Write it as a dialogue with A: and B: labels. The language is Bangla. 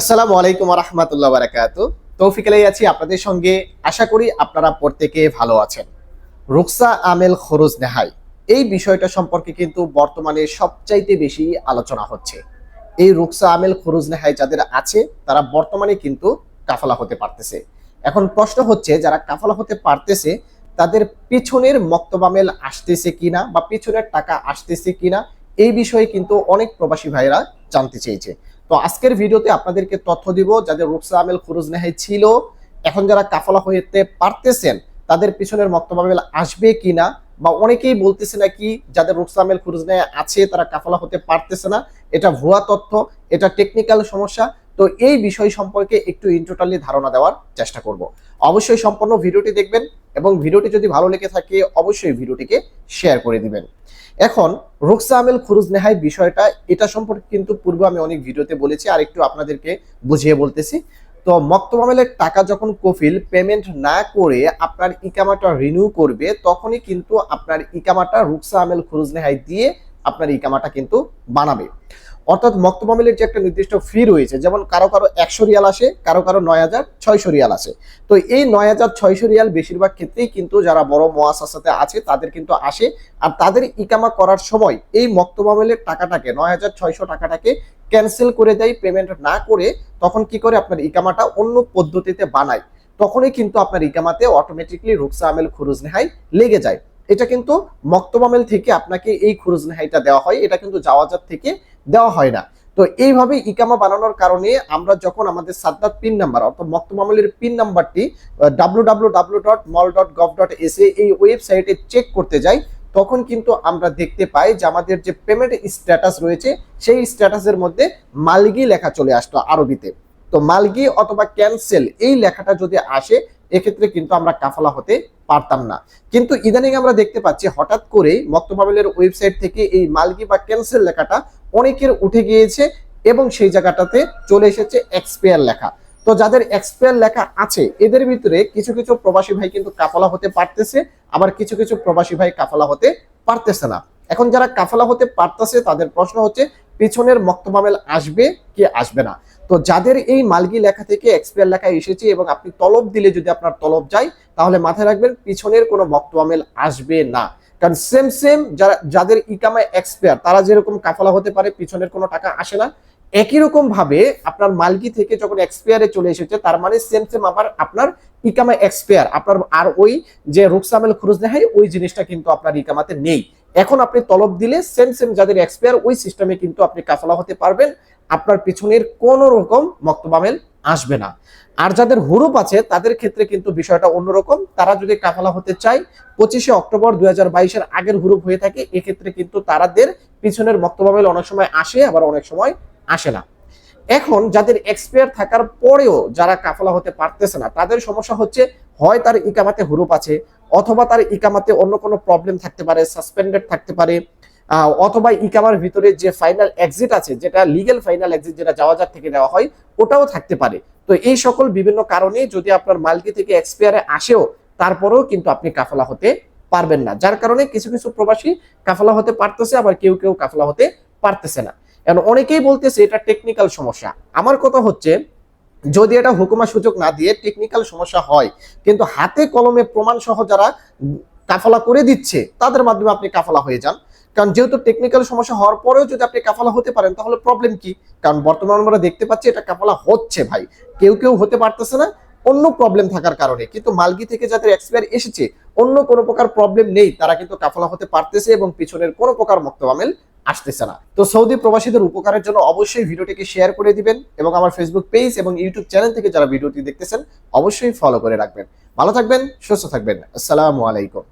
A: আসসালামু আলাইকুম রহমতুল্লাহ বারাকাত তৌফিক আলাই আছি আপনাদের সঙ্গে। আশা করি আপনারা প্রত্যেকে ভালো আছেন। রুকসা আমেল খরচ নেহাই। এই বিষয়টা সম্পর্কে কিন্তু বর্তমানে সবচাইতে বেশি আলোচনা হচ্ছে। এই রুকসা আমেল খরচ নেহাই যাদের আছে, তারা বর্তমানে কিন্তু কাফালা হতে পারতেছে। এখন প্রশ্ন হচ্ছে, যারা কাফালা হতে পারতেছে, তাদের পেছনের মক্তবামেল আসতেছে কিনা বা পেছনের টাকা আসতেছে কিনা, এই বিষয়ে কিন্তু অনেক প্রবাসী ভাইরা জানতে চেয়েছে। তো আজকের ভিডিওতে আপনাদেরকে তথ্য দিব, যাদের রুকসা আমেল খুরুজ নেহাই ছিল, এখন যারা কাফলা হইতে পারতেছেন, তাদের পিছনের মক্তবামেল আসবে কিনা? বা অনেকেই বলতেছে নাকি যাদের রুকসা আমেল খুরুজ নেয় আছে, তারা কাফলা হতে পারতেছে না, এটা ভুয়া তথ্য, এটা টেকনিক্যাল সমস্যা। তো এই বিষয় সম্পর্কে একটু ইন্টোটালি ধারণা দেওয়ার চেষ্টা করব। অবশ্যই সম্পূর্ণ ভিডিওটি দেখবেন এবং ভিডিওটি যদি ভালো লেগে থাকে, অবশ্যই ভিডিওটিকে শেয়ার করে দিবেন। এখন রুকসা আমেল খুরুজ নেহাই বিষয়টা, এটা সম্পর্কে কিন্তু পূর্বে আমি অনেক ভিডিওতে বলেছি, আর একটু আপনাদেরকে বুঝিয়ে বলতেছি। তো মক্তব আমেলের টাকা যখন কফিল পেমেন্ট না করে আপনার ইকামাটা রিনিউ করবে, তখনই কিন্তু আপনার ইকামাটা রুকসা আমেল খুরুজ নেহাই দিয়ে আপনার ইকামাটা কিন্তু বানাবে। অর্থাৎ মক্তব আমেলের যে একটা নির্দিষ্ট ফি রয়েছে, যেমন কারও কারও একশো রিয়াল আসে, কারও কারও নয় হাজার ছয়শো রিয়াল আসে। তো এই নয় হাজার ছয়শো রিয়াল বেশিরভাগ ক্ষেত্রেই কিন্তু যারা বড় মোয়াসাসাতে আছে, তাদের কিন্তু আসে। আর তাদের ইকামা করার সময় এই মক্তব আমেলের টাকাটাকে, নয় হাজার ছয়শো টাকাটাকে ক্যান্সেল করে দেয় পেমেন্ট না করে তখন কি করে আপনার ইকামাটা অন্য পদ্ধতিতে বানায়। তখনই কিন্তু আপনার ইকামাতে অটোমেটিকলি রুকসা আমেল খুরুজ নেহাই লেগে যায়। এটা কিন্তু মক্তব আমেল থেকে আপনাকে এই খুরুজ নেহাইটা দেওয়া হয়। এটা কিন্তু জাওয়াজাত থেকে দেওয়া হয় না। তো এইভাবে ইকামা বানানোর কারণে আমরা যখন আমাদের সাদ্দাত পিন নাম্বার অর্থাৎ মক্তম আমলের পিন নাম্বারটি ডাব্লু এই ওয়েবসাইটে চেক করতে যাই, তখন কিন্তু আমরা দেখতে পাই যে আমাদের যে পেমেন্ট স্ট্যাটাস রয়েছে, সেই স্ট্যাটাসের মধ্যে মালগি লেখা চলে আসতো আরবিতে। তো মালগি অথবা ক্যান্সেল এই লেখাটা যদি আসে, এক্ষেত্রে কিন্তু আমরা কাফালা হতে পারতাম না। কিন্তু ইদানিং আমরা দেখতে পাচ্ছি হঠাৎ করে মক্তবাবেলের ওয়েবসাইট থেকে এই মালগি বা ক্যান্সেল লেখাটা অনেকের উঠে গিয়েছে এবং সেই জায়গাটাতে চলে এসেছে এক্সপায়ার লেখা। তো যাদের এক্সপায়ার লেখা আছে, এদের ভিতরে কিছু কিছু প্রবাসী ভাই কিন্তু কাফালা হতে পারতেছে, আবার কিছু কিছু প্রবাসী ভাই কাফালা হতে পারতেছে না। এখন যারা কাফালা হতে পারতেছে, তাদের প্রশ্ন হচ্ছে, পিছনের মক্তবামেল আসবে কি আসবে না? তো যাদের এই মালগি লেখা থেকে এক্সপায়ার লেখা এসেছে এবং আপনি তলব দিলে যদি আপনার তলব যায়, তাহলে মাথায় রাখবেন পিছনের কোনো মক্তবামেল আসবে না। কারণ সেম সেম যারা, যাদের ইকামায় এক্সপায়ার তারা যেরকম কাফলা হতে পারে, পিছনের কোনো টাকা আসে না। একই রকম ভাবে আপনার মালকি থেকে যখন এক্সপায়ারে চলে এসেছে, তার মানে সেম সেম আবার আপনার ইকামা এক্সপায়ার আপনার আর ওই যে রুকসামেল খুরুজ নেহাই ওই জিনিসটা কিন্তু আপনার ইকামাতে নেই। এখন আপনি তলব দিলে সেম সেম যাদের এক্সপায়ার ওই সিস্টেমে কিন্তু আপনি কাফালা হতে পারবেন। আপনার পিছনের কোনো রকম মক্তবামেল আসবে না। আর যাদের হুরুপ আছে, তাদের ক্ষেত্রে কিন্তু বিষয়টা অন্যরকম। তারা যদি কাফালা হতে চায়, পঁচিশে অক্টোবর দুই বাইশের আগের হুরুপ হয়ে থাকে, এক্ষেত্রে কিন্তু তারাদের পিছনের মক্তবামেল অনেক সময় আসে, আবার অনেক সময় আসে না। এখন যাদের এক্সপায়ার থাকার পরেও যারা কাফলা হতে পারতেছে না, তাদের সমস্যা হচ্ছে, হয় তার ইকামাতে হুরুপ আছে, অথবা তার ইকামাতে অন্য কোনো প্রবলেম থাকতে পারে সাসপেন্ডেড থাকতে পারে অথবা ইকামার ভিতরে যে ফাইনাল এক্সিট আছে, যেটা লিগেল ফাইনাল এক্সিট যেটা যাওয়াজার থেকে দেওয়া হয়, ওটাও থাকতে পারে। তো এই সকল বিভিন্ন কারণে যদি আপনার মালকি থেকে এক্সপায়ারে আসেও, তারপরেও কিন্তু আপনি কাফলা হতে পারবেন না। যার কারণে কিছু কিছু প্রবাসী কাফলা হতে পারতেছে, আবার কেউ কেউ কাফলা হতে পারতেছে না। এখন অনেকেই বলতেছে এটা টেকনিক্যাল সমস্যা। আমার কথা হচ্ছে, যদি এটা হুকুমা সুযোগ না দিয়ে টেকনিক্যাল সমস্যা হয়, কিন্তু হাতে কলমে প্রমাণ সহ যারা কাফালা করে দিচ্ছে, তাদের মাধ্যমে আপনি কাফালা হয়ে যান। কারণ যেহেতু টেকনিক্যাল সমস্যা হওয়ার পরেও যদি আপনি কাফালা হতে পারেন, তাহলে প্রবলেম কি? কারণ বর্তমানে আমরা দেখতে পাচ্ছি এটা কাফালা হচ্ছে ভাই। কেউ কেউ হতে পারতেছে না, অন্য প্রবলেম থাকার কারণে। কিন্তু মালগি থেকে যাদের এক্সপায়ার এসেছে, অন্য কোনো প্রকার প্রবলেম নেই। তারা কিন্তু কাফালা হতে পারতেছে এবং পিছনের কোনো প্রকার মক্তবামেল আসতেছে না। তো সৌদি প্রবাসীদের উপকারের জন্য অবশ্যই ভিডিওটিকে শেয়ার করে দিবেন এবং আমার ফেসবুক পেজ এবং ইউটিউব চ্যানেল থেকে যারা ভিডিওটি দেখতেছেন, অবশ্যই ফলো করে রাখবেন। ভালো থাকবেন, সুস্থ থাকবেন। আসসালামু আলাইকুম।